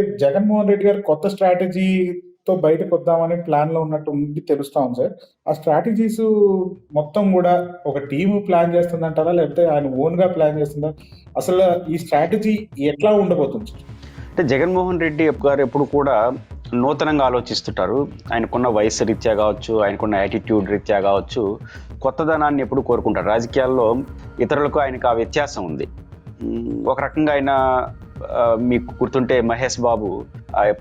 జగన్మోహన్ రెడ్డి గారు కొత్త స్ట్రాటజీతో బయటకు వద్దామని ప్లాన్లో ఉన్నట్టు ఉంది తెలుస్తా ఉంది సార్. ఆ స్ట్రాటజీస్ మొత్తం కూడా ఒక టీము ప్లాన్ చేస్తుందంటారా? లేకపోతే ఆయన ఓన్గా ప్లాన్ చేస్తుందా? అసలు ఈ స్ట్రాటజీ ఎట్లా ఉండబోతుంది అంటే జగన్మోహన్ రెడ్డి గారు ఎప్పుడు కూడా నూతనంగా ఆలోచిస్తుంటారు. ఆయనకున్న వయసు రీత్యా కావచ్చు ఆయనకున్న యాటిట్యూడ్ రీత్యా కావచ్చు కొత్తదనాన్ని ఎప్పుడు కోరుకుంటారు. రాజకీయాల్లో ఇతరులకు ఆయనకు ఆ వ్యత్యాసం ఉంది. ఒక రకంగా ఆయన మీకు గుర్తుంటే మహేష్ బాబు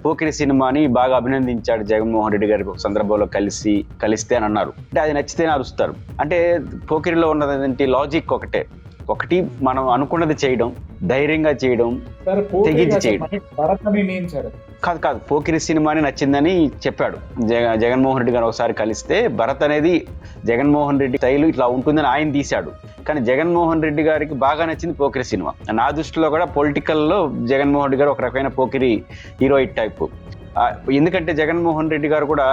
పోకిరి సినిమాని బాగా అభినందించాడు జగన్మోహన్ రెడ్డి గారికి ఒక సందర్భంలో కలిసి కలిస్తే అని అన్నారు. అంటే అది నచ్చితేనే అరుస్తారు. అంటే పోకిరిలో ఉన్నదంటే లాజిక్ ఒకటే. ఒకటి మనం అనుకున్నది చేయడం ధైర్యంగా చేయడం తెగించి చేయడం. కాదు కాదు పోకిరి సినిమాని నచ్చిందని చెప్పాడు. జగ జగన్మోహన్ రెడ్డి గారు ఒకసారి కలిస్తే భరత్ అనేది జగన్మోహన్ రెడ్డి శైలి ఇట్లా ఉంటుందని ఆయన తీశాడు. కానీ జగన్మోహన్ రెడ్డి గారికి బాగా నచ్చింది పోకిరి సినిమా. నా దృష్టిలో కూడా పొలిటికల్లో జగన్మోహన్ రెడ్డి గారు ఒక రకమైన పోకిరి హీరోయిట్ టైప్. ఎందుకంటే జగన్మోహన్ రెడ్డి గారు కూడా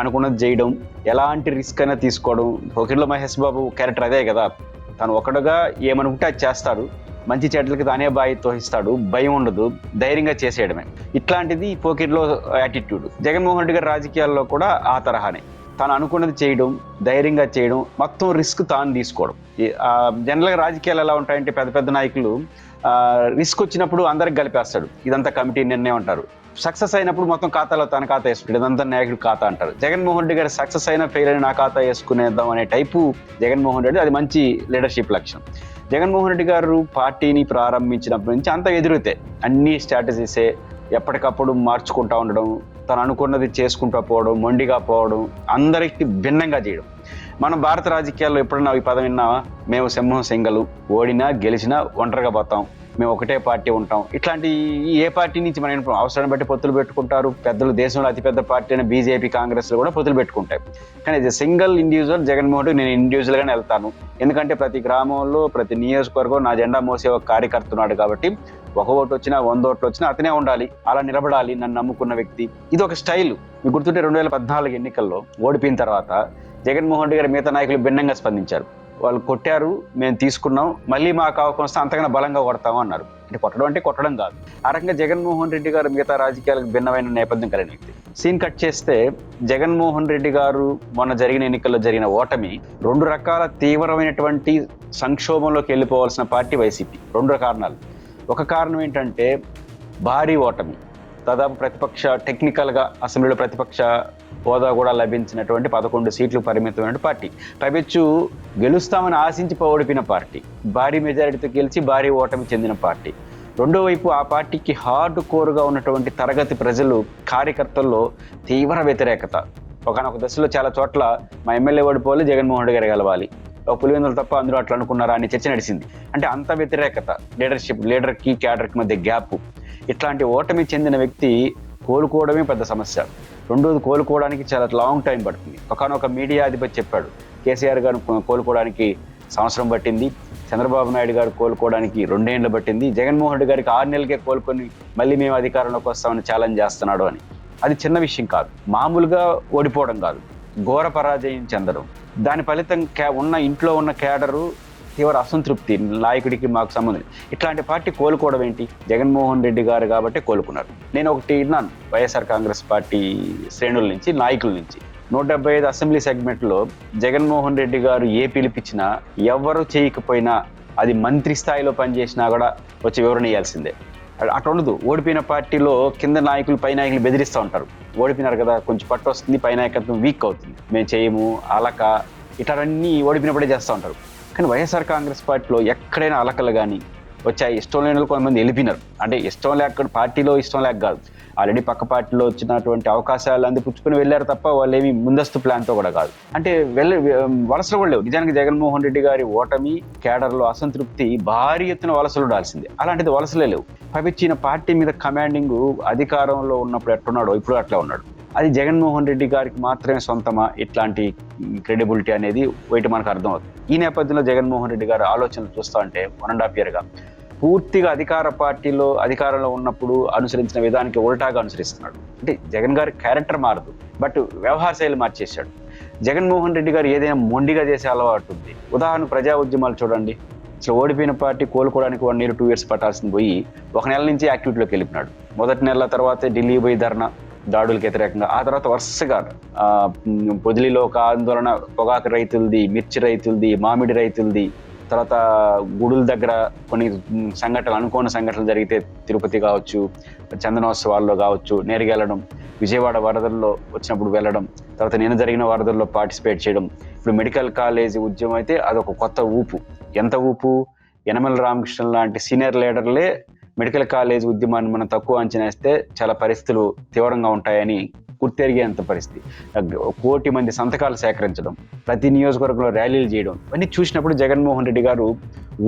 అనుకున్నది చేయడం ఎలాంటి రిస్క్ అయినా తీసుకోవడం పోకిరిలో మహేష్ బాబు క్యారెక్టర్ అదే కదా. తను ఒకడుగా ఏమనుకుంటే అది చేస్తాడు. మంచి చెడ్లకి తానే బాయి తోహిస్తాడు. భయం ఉండదు. ధైర్యంగా చేసేయడమే. ఇట్లాంటిది పోకిర్లో యాటిట్యూడ్ జగన్మోహన్ రెడ్డి గారి రాజకీయాల్లో కూడా ఆ తరహానే. తాను అనుకున్నది చేయడం ధైర్యంగా చేయడం మొత్తం రిస్క్ తాను తీసుకోవడం. జనరల్గా రాజకీయాలు ఎలా ఉంటాయంటే పెద్ద పెద్ద నాయకులు రిస్క్ వచ్చినప్పుడు అందరికి కలిపేస్తాడు. ఇదంతా కమిటీ నిర్ణయం అంటారు. సక్సెస్ అయినప్పుడు మొత్తం ఖాతాలో తన ఖాతా వేసుకుంటే ఇదంతా నాయకుడు ఖాతా అంటారు. జగన్మోహన్ రెడ్డి గారు సక్సెస్ అయినా ఫెయిల్ అయినా నా ఖాతా వేసుకునేద్దాం అనే టైపు జగన్మోహన్ రెడ్డి అది మంచి లీడర్షిప్ లక్ష్యం. జగన్మోహన్ రెడ్డి గారు పార్టీని ప్రారంభించినప్పటి నుంచి అంత ఎదురుతే అన్ని స్ట్రాటజీసే ఎప్పటికప్పుడు మార్చుకుంటా ఉండడం తను అనుకున్నది చేసుకుంటూ పోవడం మొండిగా పోవడం అందరికి భిన్నంగా చేయడం. మనం భారత రాజకీయాల్లో ఎప్పుడన్నా ఈ పదం విన్నా మేము సింహం సింగలు ఓడినా గెలిచినా ఒంటరిగా పోతాం. మేము ఒకటే పార్టీ ఉంటాం. ఇట్లాంటి ఏ పార్టీ నుంచి మనం అవసరాన్ని బట్టి పొత్తులు పెట్టుకుంటారు? పెద్దలు దేశంలో అతిపెద్ద పార్టీ అయిన బీజేపీ కాంగ్రెస్ కూడా పొత్తులు పెట్టుకుంటాయి. కానీ ఇది సింగిల్ ఇండివిజువల్ జగన్మోహన్ రెడ్డి నేను ఇండివిజువల్గానే వెళ్తాను. ఎందుకంటే ప్రతి గ్రామంలో ప్రతి నియోజకవర్గం నా జెండా మోసే ఒక కార్యకర్త ఉన్నాడు కాబట్టి ఒక ఓటు వచ్చినా వంద ఓట్లు వచ్చినా అతనే ఉండాలి. అలా నిలబడాలి నన్ను నమ్ముకున్న వ్యక్తి. ఇది ఒక స్టైల్. మీకు గుర్తుంటే రెండు వేల పద్నాలుగు ఎన్నికల్లో ఓడిపోయిన తర్వాత జగన్మోహన్ రెడ్డి గారు మిగతా నాయకులు భిన్నంగా స్పందించారు. వాళ్ళు కొట్టారు మేము తీసుకున్నాం మళ్ళీ మాకు అవకాశం వస్తే అంతకన్నా బలంగా కొడతాము అన్నారు. అంటే కొట్టడం అంటే కొట్టడం కాదు. ఆ రకంగా జగన్మోహన్ రెడ్డి గారు మిగతా రాజకీయాలకు భిన్నమైన నేపథ్యం కలిగిన వ్యక్తి. సీన్ కట్ చేస్తే జగన్మోహన్ రెడ్డి గారు మొన్న జరిగిన ఎన్నికల్లో జరిగిన ఓటమి రెండు రకాల తీవ్రమైనటువంటి సంక్షోభంలోకి వెళ్ళిపోవాల్సిన పార్టీ వైసీపీ. రెండు కారణాలు. ఒక కారణం ఏంటంటే భారీ ఓటమి. దాదాపు ప్రతిపక్ష టెక్నికల్గా అసెంబ్లీలో ప్రతిపక్ష హోదా కూడా లభించినటువంటి పదకొండు సీట్లు పరిమితమైన పార్టీ. పైపెచ్చు గెలుస్తామని ఆశించి ఓడిపోయిన పార్టీ. భారీ మెజారిటీతో గెలిచి భారీ ఓటమి చెందిన పార్టీ. రెండో వైపు ఆ పార్టీకి హార్డ్ కోర్గా ఉన్నటువంటి తరగతి ప్రజలు కార్యకర్తల్లో తీవ్ర వ్యతిరేకత. ఒకనొక దశలో చాలా చోట్ల మా ఎమ్మెల్యే ఓడిపోవాలి జగన్మోహన్ రెడ్డి గారు గెలవాలి. ఒక పులివెందులు తప్ప అందరూ అట్లా అనుకున్నారా అని చర్చ నడిచింది. అంటే అంత వ్యతిరేకత లీడర్షిప్ లీడర్కి క్యాడర్కి మధ్య గ్యాప్. ఇట్లాంటి ఓటమి చెందిన వ్యక్తి కోలుకోవడమే పెద్ద సమస్య. రెండోది కోలుకోవడానికి చాలా లాంగ్ టైం పడుతుంది. ఒకనొక మీడియా అధిపతి చెప్పాడు కేసీఆర్ గారు కోలుకోవడానికి సంవత్సరం పట్టింది చంద్రబాబు నాయుడు గారు కోలుకోవడానికి రెండేళ్ళు పట్టింది జగన్మోహన్ రెడ్డి గారికి ఆరు నెలలకే కోలుకొని మళ్ళీ మేము అధికారంలోకి వస్తామని ఛాలెంజ్ చేస్తున్నాడు అని. అది చిన్న విషయం కాదు మామూలుగా ఓడిపోవడం కాదు ఘోర పరాజయం చెందడం. దాని ఫలితం క్యా ఉన్న ఇంట్లో ఉన్న కేడరు తీవ్ర అసంతృప్తి నాయకుడికి మాకు సంబంధం ఇట్లాంటి పార్టీ కోలుకోవడం ఏంటి? జగన్మోహన్ రెడ్డి గారు కాబట్టి కోలుకున్నారు. నేను ఒకటి విన్నాను వైఎస్ఆర్ కాంగ్రెస్ పార్టీ శ్రేణుల నుంచి నాయకుల నుంచి. నూట డెబ్బై ఐదు అసెంబ్లీ సెగ్మెంట్లో జగన్మోహన్ రెడ్డి గారు ఏ పిలిపించినా ఎవరు చేయకపోయినా అది మంత్రి స్థాయిలో పనిచేసినా కూడా వచ్చి వివరణ ఇవ్వాల్సిందే అట్లా ఉండదు. ఓడిపోయిన పార్టీలో కింద నాయకులు పై నాయకులు బెదిరిస్తూ ఉంటారు. ఓడిపోయినారు కదా కొంచెం పట్టు వస్తుంది పై నాయకత్వం వీక్ అవుతుంది. మేము చేయము అలక ఇట్లాంటివన్నీ ఓడిపోయినప్పుడే చేస్తూ ఉంటారు. కానీ వైఎస్ఆర్ కాంగ్రెస్ పార్టీలో ఎక్కడైనా అలకలు కానీ వచ్చాయి. ఇష్టం లేని వాళ్ళు కొంతమంది వెళ్ళిపోయినారు. అంటే ఇష్టం లేక పార్టీలో ఇష్టం లేక కాదు. ఆల్రెడీ పక్క పార్టీలో వచ్చినటువంటి అవకాశాలు అందిపుచ్చుకుని వెళ్ళారు తప్ప వాళ్ళు ఏమి ముందస్తు ప్లాన్తో కూడా కాదు. అంటే వెళ్ళ వలసలు కూడా లేవు. నిజానికి జగన్మోహన్ రెడ్డి గారి ఓటమి కేడర్లో అసంతృప్తి భారీ ఎత్తున వలసలు ఉండాల్సిందే. అలాంటిది వలసలే లేవు. పవిచ్చిన పార్టీ మీద కమాండింగ్ అధికారంలో ఉన్నప్పుడు ఎట్టున్నాడో ఇప్పుడు అట్లా ఉన్నాడు. అది జగన్మోహన్ రెడ్డి గారికి మాత్రమే సొంతమా? ఇట్లాంటి క్రెడిబిలిటీ అనేది వైట్ మనకు అర్థమవుతుంది ఈ నేపథ్యంలో జగన్మోహన్ రెడ్డి గారు ఆలోచనలు చూస్తా ఉంటే వన్ అండ్ హాఫ్ ఇయర్గా పూర్తిగా అధికార పార్టీలో అధికారంలో ఉన్నప్పుడు అనుసరించిన విధానికి ఉల్టాగా అనుసరిస్తున్నాడు. అంటే జగన్ గారి క్యారెక్టర్ మారదు బట్ వ్యవహార శైలి మార్చేశాడు. జగన్మోహన్ రెడ్డి గారు ఏదైనా మొండిగా చేసే అలవాటు ఉంది. ఉదాహరణ ప్రజా ఉద్యమాలు చూడండి. అసలు ఓడిపోయిన పార్టీ కోలుకోవడానికి వన్ ఇయర్ టూ ఇయర్స్ పట్టాల్సింది పోయి ఒక నెల నుంచి యాక్టివిటీలోకి వెళ్ళిపోయినాడు. మొదటి నెల తర్వాత ఢిల్లీ పోయి ధర్నా. దాడులకు వ్యతిరేకంగా. ఆ తర్వాత వరుసగా పొదిలిలో ఒక ఆందోళన పొగాకు రైతులది మిర్చి రైతులది మామిడి రైతులది తర్వాత గుడుల దగ్గర కొన్ని సంఘటనలు అనుకోని సంఘటనలు జరిగితే తిరుపతి కావచ్చు చందనోత్సవాల్లో కావచ్చు నేరుగెళ్ళడం విజయవాడ వరదల్లో వచ్చినప్పుడు వెళ్ళడం తర్వాత నేను జరిగిన వరదల్లో పార్టిసిపేట్ చేయడం. ఇప్పుడు మెడికల్ కాలేజీ ఉద్యమం అయితే అదొక కొత్త ఊపు. ఎంత ఊపు? యనమల రామకృష్ణ లాంటి సీనియర్ లీడర్లే మెడికల్ కాలేజ్ ఉద్యమాన్ని మనం తక్కువ అంచనా వేస్తే చాలా పరిస్థితులు తీవ్రంగా ఉంటాయని గుర్తెరిగేంత పరిస్థితి. కోటి మంది సంతకాలు సేకరించడం ప్రతి నియోజకవర్గంలో ర్యాలీలు చేయడం ఇవన్నీ చూసినప్పుడు జగన్మోహన్ రెడ్డి గారు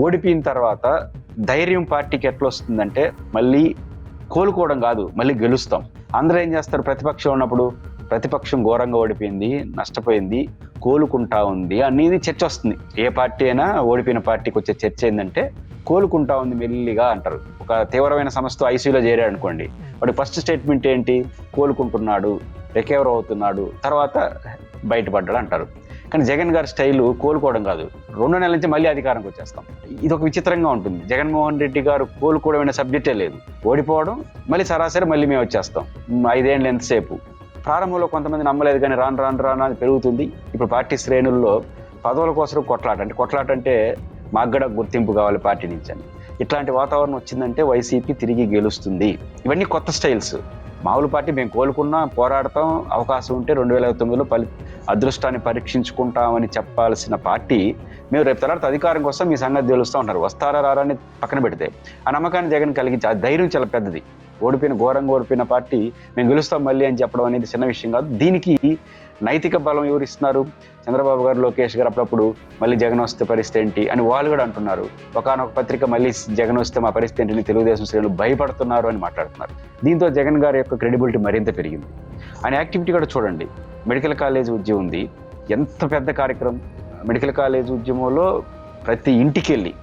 ఓడిపోయిన తర్వాత ధైర్యం పార్టీకి ఎట్లా వస్తుందంటే మళ్ళీ కోలుకోవడం కాదు మళ్ళీ గెలుస్తాం. అందరూ ఏం చేస్తారు? ప్రతిపక్షం ఉన్నప్పుడు ప్రతిపక్షం ఘోరంగా ఓడిపోయింది నష్టపోయింది కోలుకుంటా ఉంది అనేది చర్చ వస్తుంది. ఏ పార్టీ అయినా ఓడిపోయిన పార్టీకి వచ్చే చర్చ ఏంటంటే కోలుకుంటా ఉంది మెల్లిగా అంటారు. ఒక తీవ్రమైన సమస్యతో ఐసీయూలో చేరాడు అనుకోండి. వాడి ఫస్ట్ స్టేట్మెంట్ ఏంటి? కోలుకుంటున్నాడు రికవర్ అవుతున్నాడు తర్వాత బయటపడ్డాడు అంటారు. కానీ జగన్ గారి స్టైలు కోలుకోవడం కాదు. రెండు నెలల నుంచి మళ్ళీ అధికారంకి వచ్చేస్తాం. ఇది ఒక విచిత్రంగా ఉంటుంది. జగన్మోహన్ రెడ్డి గారు కోలుకోవడం అనే సబ్జెక్టే లేదు. ఓడిపోవడం మళ్ళీ సరాసరి మళ్ళీ మేము వచ్చేస్తాం. ఐదేళ్ళు ఎంతసేపు. ప్రారంభంలో కొంతమంది నమ్మలేదు కానీ రాను రాను రాను అది పెరుగుతుంది. ఇప్పుడు పార్టీ శ్రేణుల్లో పదవుల కోసం కొట్లాట అంటే కొట్లాట అంటే మాకు కూడా గుర్తింపు కావాలి పార్టీ నుంచి అని. ఇట్లాంటి వాతావరణం వచ్చిందంటే వైసీపీ తిరిగి గెలుస్తుంది. ఇవన్నీ కొత్త స్టైల్స్. మామూలు పార్టీ మేము కోలుకున్నా పోరాడతాం అవకాశం ఉంటే రెండు వేల తొమ్మిదిలో పలి అదృష్టాన్ని పరీక్షించుకుంటామని చెప్పాల్సిన పార్టీ మేము రేపు తర్వాత అధికారం కోసం మీ సంగతి తెలుస్తూ ఉంటారు వస్తారా రారా అని పక్కన పెడితే. ఆ నమ్మకాన్ని జగన్ కలిగించి ఆ ధైర్యం చాలా పెద్దది. ఓడిపోయిన ఘోరంగా ఓడిపోయిన పార్టీ మేము గెలుస్తాం మళ్ళీ అని చెప్పడం అనేది చిన్న విషయం కాదు. దీనికి నైతిక బలం ఎవరు ఇస్తున్నారు చంద్రబాబు గారు లోకేష్ గారు అప్పుడప్పుడు మళ్ళీ జగన్ వస్తే పరిస్థితి ఏంటి అని వాళ్ళు కూడా అంటున్నారు. ఒకనొక పత్రిక మళ్ళీ జగన్ వస్తే మా పరిస్థితి ఏంటని తెలుగుదేశం శ్రేణులు భయపడుతున్నారు అని మాట్లాడుతున్నారు. దీంతో జగన్ గారి యొక్క క్రెడిబిలిటీ మరింత పెరిగింది. ఆయన యాక్టివిటీ కూడా చూడండి. మెడికల్ కాలేజ్ ఉద్యమం ఉంది. ఎంత పెద్ద కార్యక్రమం. మెడికల్ కాలేజ్ ఉద్యమంలో ప్రతి ఇంటికి వెళ్ళి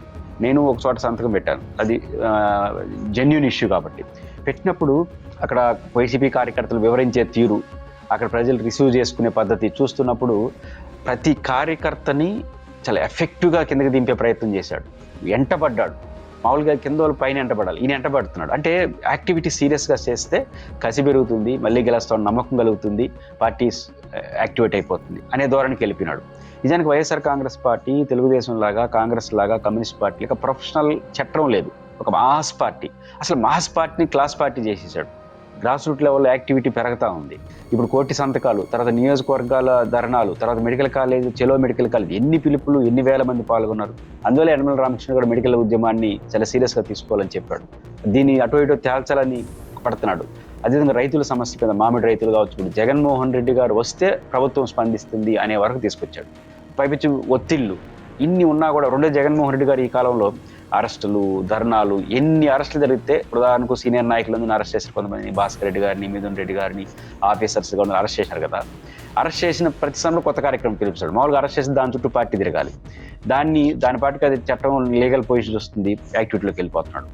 నేను ఒక చోట సంతకం పెట్టాను. అది జెన్యున్ ఇష్యూ కాబట్టి. పెట్టినప్పుడు అక్కడ వైసీపీ కార్యకర్తలు వివరించే తీరు అక్కడ ప్రజలు రిసీవ్ చేసుకునే పద్ధతి చూస్తున్నప్పుడు ప్రతి కార్యకర్తని చాలా ఎఫెక్టివ్గా కిందకి దింపే ప్రయత్నం చేశాడు. ఎంటబడ్డాడు. మామూలుగా కింద వాళ్ళు పైన ఎంటబడాలి. ఈయన ఎంటబడుతున్నాడు. అంటే యాక్టివిటీ సీరియస్గా చేస్తే కసి పెరుగుతుంది మళ్ళీ గెలుస్తాం నమ్మకం కలుగుతుంది పార్టీ యాక్టివేట్ అయిపోతుంది అనే ధోరణికి వెళ్ళిపోయినాడు. నిజానికి వైఎస్ఆర్ కాంగ్రెస్ పార్టీ తెలుగుదేశం లాగా కాంగ్రెస్ లాగా కమ్యూనిస్ట్ పార్టీ లాగా ప్రొఫెషనల్ చట్టం లేదు. ఒక మాస్ పార్టీ. అసలు మాస్ పార్టీని క్లాస్ పార్టీ చేసేసాడు. గ్రాస్ రూట్ లెవెల్లో యాక్టివిటీ పెరుగుతూ ఉంది. ఇప్పుడు కోటి సంతకాలు తర్వాత నియోజకవర్గాల ధర్నాలు తర్వాత మెడికల్ కాలేజ్ చెలో మెడికల్ కాలేజ్ ఎన్ని పిలుపులు ఎన్ని వేల మంది పాల్గొన్నారు? అందువల్ల యనమల రామకృష్ణ కూడా మెడికల్ ఉద్యమాన్ని చాలా సీరియస్గా తీసుకోవాలని చెప్పాడు. దీన్ని అటు ఇటు తేల్చాలని పడుతున్నాడు. అదేవిధంగా రైతుల సమస్య కింద మామిడి రైతులు కావచ్చు జగన్మోహన్ రెడ్డి గారు వస్తే ప్రభుత్వం స్పందిస్తుంది అనే వరకు తీసుకొచ్చాడు. పైపించి ఒత్తిళ్ళు ఇన్ని ఉన్నా కూడా రెండో జగన్మోహన్ రెడ్డి గారు ఈ కాలంలో అరెస్టులు ధర్నాలు ఎన్ని అరెస్టులు జరిగితే ఉదాహరణకు సీనియర్ నాయకులందరినీ అరెస్ట్ చేశారు కొంతమంది. భాస్కర్ రెడ్డి గారిని మిథున్ రెడ్డి గారిని ఆఫీసర్స్ కూడా అరెస్ట్ చేశారు కదా. అరెస్ట్ చేసిన ప్రతి సమయంలో కొత్త కార్యక్రమం పిలిపిస్తాడు మామూలుగా అరెస్ట్ చేసి దాని చుట్టూ పార్టీ తిరగాలి. దాన్ని దాని పాటికి అది చట్టం లీగల్ పొజిషన్ వస్తుంది. యాక్టివిటీలోకి వెళ్ళిపోతున్నాడు.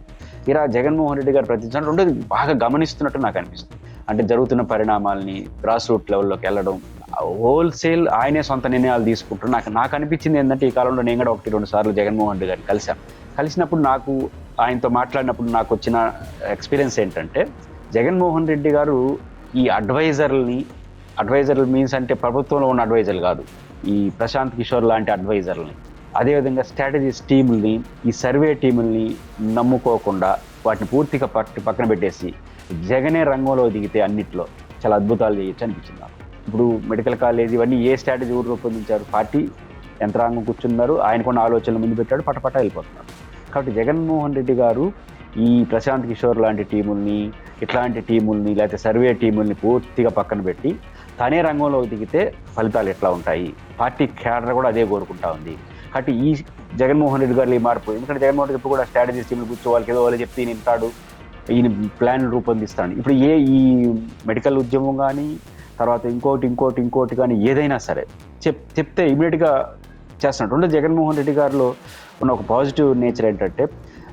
ఇలా జగన్మోహన్ రెడ్డి గారు ప్రతి సమయం రెండోది బాగా గమనిస్తున్నట్టు నాకు అనిపిస్తుంది. అంటే జరుగుతున్న పరిణామాల్ని గ్రాస్ రూట్ లెవెల్లోకి వెళ్ళడం హోల్సేల్ ఆయనే సొంత నిర్ణయాలు తీసుకుంటారు నాకు నాకు అనిపించింది ఏంటంటే ఈ కాలంలో నేను కూడా ఒకటి రెండు సార్లు జగన్మోహన్ రెడ్డి గారిని కలిశాను. కలిసినప్పుడు నాకు ఆయనతో మాట్లాడినప్పుడు నాకు వచ్చిన ఎక్స్పీరియన్స్ ఏంటంటే జగన్మోహన్ రెడ్డి గారు ఈ అడ్వైజర్ని అడ్వైజర్లు మీన్స్ అంటే ప్రభుత్వంలో ఉన్న అడ్వైజర్లు కాదు. ఈ ప్రశాంత్ కిషోర్ లాంటి అడ్వైజర్లని అదేవిధంగా స్ట్రాటజీస్ టీముల్ని ఈ సర్వే టీముల్ని నమ్ముకోకుండా వాటిని పూర్తిగా పక్క పక్కన పెట్టేసి జగనే రంగంలో దిగితే అన్నిట్లో చాలా అద్భుతాలు చేయొచ్చు అనిపించింది నాకు. ఇప్పుడు మెడికల్ కాలేజ్ ఇవన్నీ ఏ స్ట్రాటజీ ఊరు రూపొందించారు? పార్టీ యంత్రాంగం కూర్చున్నారు ఆయనకున్న ఆలోచనలు ముందు పెట్టాడు పటపట వెళ్ళిపోతున్నారు. కాబట్టి జగన్మోహన్ రెడ్డి గారు ఈ ప్రశాంత్ కిషోర్ లాంటి టీముల్ని ఇట్లాంటి టీముల్ని లేకపోతే సర్వే టీముల్ని పూర్తిగా పక్కన పెట్టి తనే రంగంలో దిగితే ఫలితాలు ఎట్లా ఉంటాయి? పార్టీ క్యాడర్ కూడా అదే కోరుకుంటా ఉంది. కాబట్టి ఈ జగన్మోహన్ రెడ్డి గారు ఈ మార్పు ఎందుకంటే జగన్మోహన్ రెడ్డి ఇప్పుడు కూడా స్ట్రాటజీ టీములు కూర్చో వాళ్ళకి ఏదో వాళ్ళు చెప్తే నింటాడు ఈయన ప్లాన్ రూపొందిస్తాడు. ఇప్పుడు ఏ ఈ మెడికల్ ఉద్యమం కానీ తర్వాత ఇంకోటి ఇంకోటి ఇంకోటి కానీ ఏదైనా సరే చెప్ చెప్తే ఇమీడియట్గా చేస్తున్నాడు రెండు జగన్మోహన్ రెడ్డి గారిలో ఉన్న ఒక పాజిటివ్ నేచర్ ఏంటంటే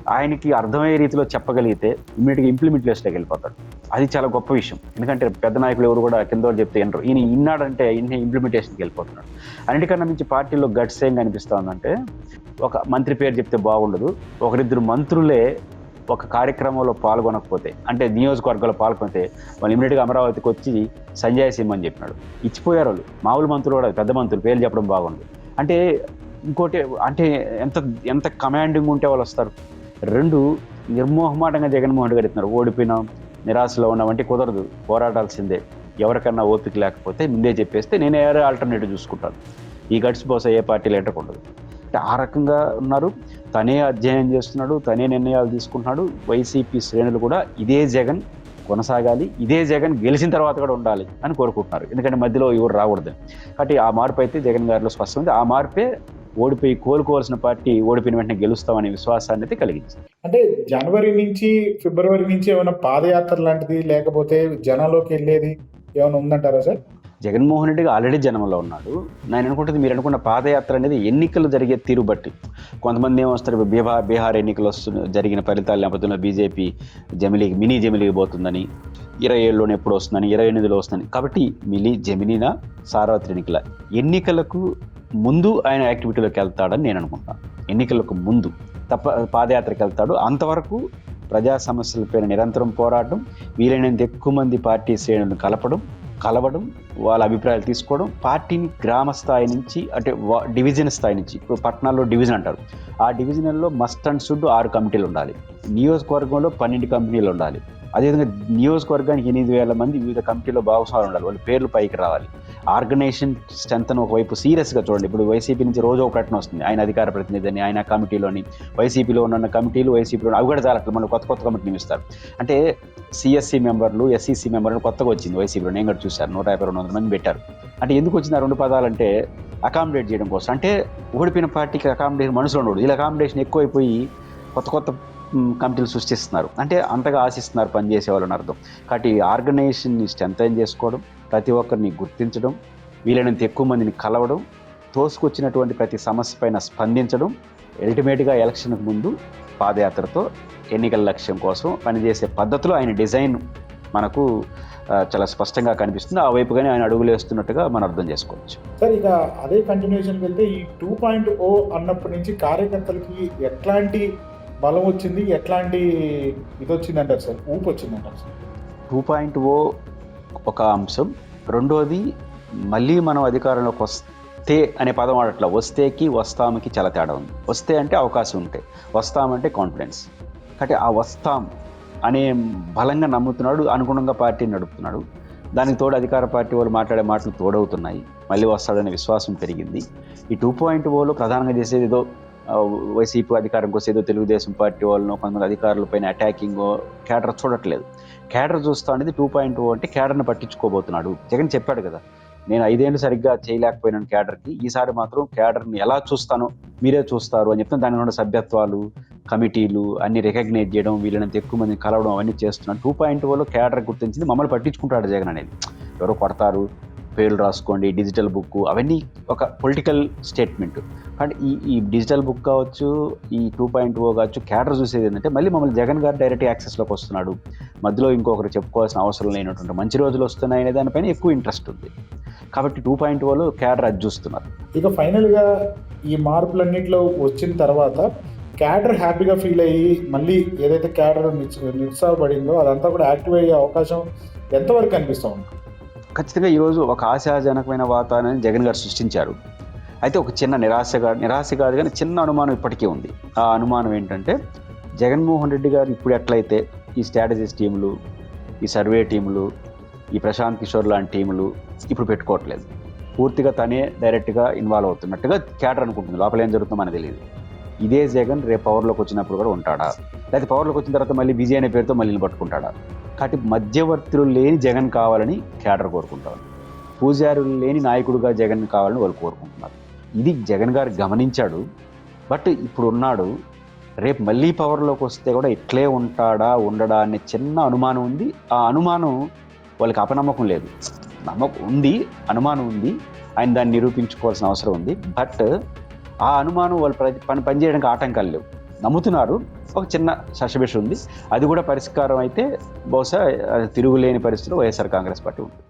ఆయనకి అర్థమయ్యే రీతిలో చెప్పగలిగితే ఇమీడియట్గా ఇంప్లిమెంటేషన్లోకి వెళ్ళిపోతాడు. అది చాలా గొప్ప విషయం. ఎందుకంటే పెద్ద నాయకులు ఎవరు కూడా కింద చెప్తే వినరు. ఈయన ఇన్నాడంటే ఈయన ఇంప్లిమెంటేషన్కి వెళ్ళిపోతున్నాడు. అన్నిటికన్నా మించి పార్టీలో గట్స్ ఏం కనిపిస్తా ఉందంటే ఒక మంత్రి పేరు చెప్తే బాగుండదు. ఒకరిద్దరు మంత్రులే ఒక కార్యక్రమంలో పాల్గొనకపోతే అంటే నియోజకవర్గంలో పాల్గొనితే వాళ్ళు ఇమీడియట్గా అమరావతికి వచ్చి సంజయ్ సింహ్ అని చెప్పినాడు. ఇచ్చిపోయారు వాళ్ళు. మామూలు మంత్రులు కూడా పెద్ద మంత్రులు. పేర్లు చెప్పడం బాగుంది అంటే ఇంకోటి అంటే ఎంత ఎంత కమాండింగ్ ఉంటే వాళ్ళు వస్తారు. రెండు నిర్మోహమాటంగా జగన్మోహన్ రెడ్డి గారు ఓడిపోయినాం నిరాశలో ఉన్నాం అంటే కుదరదు. పోరాడాల్సిందే. ఎవరికన్నా ఓపిక లేకపోతే ముందే చెప్పేస్తే నేను ఏరే ఆల్టర్నేటివ్ చూసుకుంటాను. ఈ గడ్స్ బహుశా ఏ పార్టీలు ఎంటకుండదు అంటే ఆ రకంగా ఉన్నారు. తనే అధ్యయనం చేస్తున్నాడు తనే నిర్ణయాలు తీసుకుంటున్నాడు. వైసీపీ శ్రేణులు కూడా ఇదే జగన్ కొనసాగాలి ఇదే జగన్ గెలిచిన తర్వాత కూడా ఉండాలి అని కోరుకుంటున్నారు. ఎందుకంటే మధ్యలో ఎవరు రాకూడదు. కాబట్టి ఆ మార్పు అయితే జగన్ గారిలో స్పష్టమైంది ఆ మార్పే ఓడిపోయి కోలుకోవాల్సిన పార్టీ ఓడిపోయిన వెంటనే గెలుస్తామనే విశ్వాసాన్ని అయితే కలిగించింది అంటే జనవరి నుంచి ఫిబ్రవరి నుంచి ఏమైనా పాదయాత్ర లాంటిది లేకపోతే జనంలోకి వెళ్ళేది ఏమైనా ఉందంటారా సార్? జగన్మోహన్ రెడ్డి ఆల్రెడీ జనంలో ఉన్నాడు. నేను అనుకుంటుంది మీరు అనుకున్న పాదయాత్ర అనేది ఎన్నికలు జరిగే తీరు బట్టి. కొంతమంది ఏమొస్తారు బీహార్ బీహార్ ఎన్నికలు వస్తున్న జరిగిన ఫలితాల నేపథ్యంలో బీజేపీ జమిలీకి మినీ జమిలీకి పోతుందని ఇరవై ఏళ్ళలోనే ఎప్పుడు వస్తుందని ఇరవై ఎనిమిదిలో వస్తుందని. కాబట్టి మినీ జమినీనా సార్వత్రిక ఎన్నికల ఎన్నికలకు ముందు ఆయన యాక్టివిటీలోకి వెళ్తాడని నేను అనుకుంటాను ఎన్నికలకు ముందు. తప్ప పాదయాత్రకు వెళ్తాడు. అంతవరకు ప్రజా సమస్యలపైన నిరంతరం పోరాటం వీలైనంత ఎక్కువ మంది పార్టీ శ్రేణులను కలపడం కలవడం వాళ్ళ అభిప్రాయాలు తీసుకోవడం పార్టీని గ్రామ స్థాయి నుంచి అంటే వా- డివిజన్ స్థాయి నుంచి ఇప్పుడు పట్టణాల్లో డివిజన్ అంటారు. ఆ డివిజన్లో మస్ట్ అండ్ షుడ్ ఆరు కమిటీలు ఉండాలి. నియోజకవర్గంలో పన్నెండు కంపెనీలు ఉండాలి. అదేవిధంగా నియోజకవర్గానికి ఎనిమిది వేల మంది వివిధ కమిటీలో భాగస్వాములు ఉండాలి. వాళ్ళ పేర్లు పైకి రావాలి. ఆర్గనైజేషన్ స్ట్రెంత్ ఒకవైపు సీరియస్గా చూడండి. ఇప్పుడు వైసీపీ నుంచి రోజు ఒక ప్రకటన వస్తుంది. ఆయన అధికార ప్రతినిధి అని ఆయన కమిటీలోని వైసీపీలో ఉన్న కమిటీలు వైసీపీలో అవి కూడా చాలా మళ్ళీ కొత్త కొత్త కమిటీ నియమిస్తారు అంటే సిఎస్సి మెంబర్లు ఎస్సీసీ మెంబర్లు కొత్తగా వచ్చింది వైసీపీలో. నేను కూడా చూశాను. నూట యాభై రెండు వందల మంది పెట్టారు. అంటే ఎందుకు వచ్చింది ఆ రెండు పదాలంటే అకామిడేట్ చేయడం కోసం. అంటే ఓడిపోయిన పార్టీకి అకామిడేషన్ మనుషులు ఉండడు ఇలా అకామిడేషన్ ఎక్కువైపోయి కొత్త కొత్త కమిటీలు సృష్టిస్తున్నారు. అంటే అంతగా ఆశిస్తున్నారు పనిచేసే వాళ్ళని అర్థం. కాబట్టి ఆర్గనైజేషన్ని స్ట్రెంథైన్ చేసుకోవడం? ప్రతి ఒక్కరిని గుర్తించడం వీలైనంత ఎక్కువ మందిని కలవడం తోసుకొచ్చినటువంటి ప్రతి సమస్య పైన స్పందించడం అల్టిమేట్గా ఎలక్షన్కు ముందు పాదయాత్రతో ఎన్నికల లక్ష్యం కోసం పనిచేసే పద్ధతిలో ఆయన డిజైన్ మనకు చాలా స్పష్టంగా కనిపిస్తుంది. ఆ వైపుగానే ఆయన అడుగులు వేస్తున్నట్టుగా మనం అర్థం చేసుకోవచ్చు. సార్ ఇక అదే కంటిన్యూషన్కి వెళ్తే ఈ టూ పాయింట్ ఓ అన్నప్పటి నుంచి కార్యకర్తలకి ఎట్లాంటి బలం వచ్చింది? ఎట్లాంటి ఇది వచ్చిందంటారు సార్? ఊపు వచ్చిందంటారు సార్? టూ పాయింట్ ఓ ఒక అంశం. రెండోది మళ్ళీ మనం అధికారంలోకి వస్తే అనే పదం వాడట్లా వస్తేకి వస్తాంకి చాలా తేడా ఉంది. వస్తే అంటే అవకాశం ఉంటాయి. వస్తామంటే కాన్ఫిడెన్స్ కాబట్టి ఆ వస్తాం అనే బలంగా నమ్ముతున్నాడు అనుగుణంగా పార్టీని నడుపుతున్నాడు. దానికి తోడు అధికార పార్టీ వాళ్ళు మాట్లాడే మాటలు తోడవుతున్నాయి. మళ్ళీ వస్తాడనే విశ్వాసం పెరిగింది. ఈ టూ పాయింట్ ఓలో ప్రధానంగా చేసేది ఏదో వైసీపీ అధికారం కోసం ఏదో తెలుగుదేశం పార్టీ వాళ్ళను కొంతమంది అధికారులపైన అటాకింగ్ కేటర్ చూడట్లేదు. కేడర్ చూస్తా అనేది టూ పాయింట్ ఓ అంటే కేడర్ని పట్టించుకోబోతున్నాడు. జగన్ చెప్పాడు కదా నేను ఐదేళ్ళు సరిగ్గా చేయలేకపోయినాను క్యాడర్కి ఈసారి మాత్రం క్యాడర్ని ఎలా చూస్తానో మీరే చూస్తారు అని చెప్తే దాని ఉన్న సభ్యత్వాలు కమిటీలు అన్ని రికగ్నైజ్ చేయడం వీళ్ళని ఎక్కువ మందిని కలవడం అవన్నీ చేస్తున్నాను టూ పాయింట్ ఓలో క్యాడర్ గుర్తించింది మమ్మల్ని పట్టించుకుంటాడు జగన్ అనేది. ఎవరో కొడతారు పేర్లు రాసుకోండి డిజిటల్ బుక్ అవన్నీ ఒక పొలిటికల్ స్టేట్మెంట్ అండ్ ఈ ఈ డిజిటల్ బుక్ కావచ్చు ఈ టూ పాయింట్ ఓ కావచ్చు క్యాడర్ చూసేది ఏంటంటే మళ్ళీ మమ్మల్ని జగన్ గారు డైరెక్ట్ యాక్సెస్లోకి వస్తున్నాడు. మధ్యలో ఇంకొకరు చెప్పుకోవాల్సిన అవసరం లేనటువంటి మంచి రోజులు వస్తున్నాయనే దానిపైన ఎక్కువ ఇంట్రెస్ట్ ఉంది. కాబట్టి టూ పాయింట్ ఓలో క్యాడర్ అది చూస్తున్నారు. ఇక ఫైనల్గా ఈ మార్పులన్నింటిలో వచ్చిన తర్వాత క్యాడర్ హ్యాపీగా ఫీల్ అయ్యి మళ్ళీ ఏదైతే క్యాడర్ నిరుత్సాహపడిందో అదంతా కూడా యాక్టివ్ అయ్యే అవకాశం ఎంతవరకు కనిపిస్తూ ఉంటుంది ఖచ్చితంగా ఈరోజు ఒక ఆశాజనకమైన వాతావరణాన్ని జగన్ గారు సృష్టించారు. అయితే ఒక చిన్న నిరాశగా నిరాశ కాదు కానీ చిన్న అనుమానం ఇప్పటికీ ఉంది. ఆ అనుమానం ఏంటంటే జగన్మోహన్ రెడ్డి గారు ఇప్పుడు ఎట్లయితే ఈ స్ట్రాటజీస్ టీములు ఈ సర్వే టీములు ఈ ప్రశాంత్ కిషోర్ లాంటి టీములు ఇప్పుడు పెట్టుకోవట్లేదు. పూర్తిగా తనే డైరెక్ట్గా ఇన్వాల్వ్ అవుతున్నట్టుగా క్యాటర్ అనుకుంటుంది. లోపల ఏం జరుగుతుందో మనకు తెలియదు. ఇదే జగన్ రేపు పవర్లోకి వచ్చినప్పుడు కూడా ఉంటాడా? లేకపోతే పవర్లోకి వచ్చిన తర్వాత మళ్ళీ బిజీ అనే పేరుతో మళ్ళీ పట్టుకుంటాడా కాబట్టి మధ్యవర్తులు లేని జగన్ కావాలని కేడర్ కోరుకుంటారు. పూజారులు లేని నాయకుడుగా జగన్ కావాలని వాళ్ళు కోరుకుంటున్నారు. ఇది జగన్ గారు గమనించాడు. బట్ ఇప్పుడు ఉన్నాడు. రేపు మళ్ళీ పవర్లోకి వస్తే కూడా ఇట్లే ఉంటాడా ఉండడా అనే చిన్న అనుమానం ఉంది. ఆ అనుమానం వాళ్ళకి అపనమ్మకం లేదు. నమ్మకం ఉంది అనుమానం ఉంది. ఆయన దాన్ని నిరూపించుకోవాల్సిన అవసరం ఉంది. బట్ ఆ అనుమానం వాళ్ళు పని పనిచేయడానికి ఆటంకాలు లేవు. నమ్ముతున్నారు. ఒక చిన్న శశబిష ఉంది. అది కూడా పరిష్కారం అయితే బహుశా తిరుగులేని పరిస్థితిలో వైఎస్ఆర్ కాంగ్రెస్ పార్టీ ఉంటుంది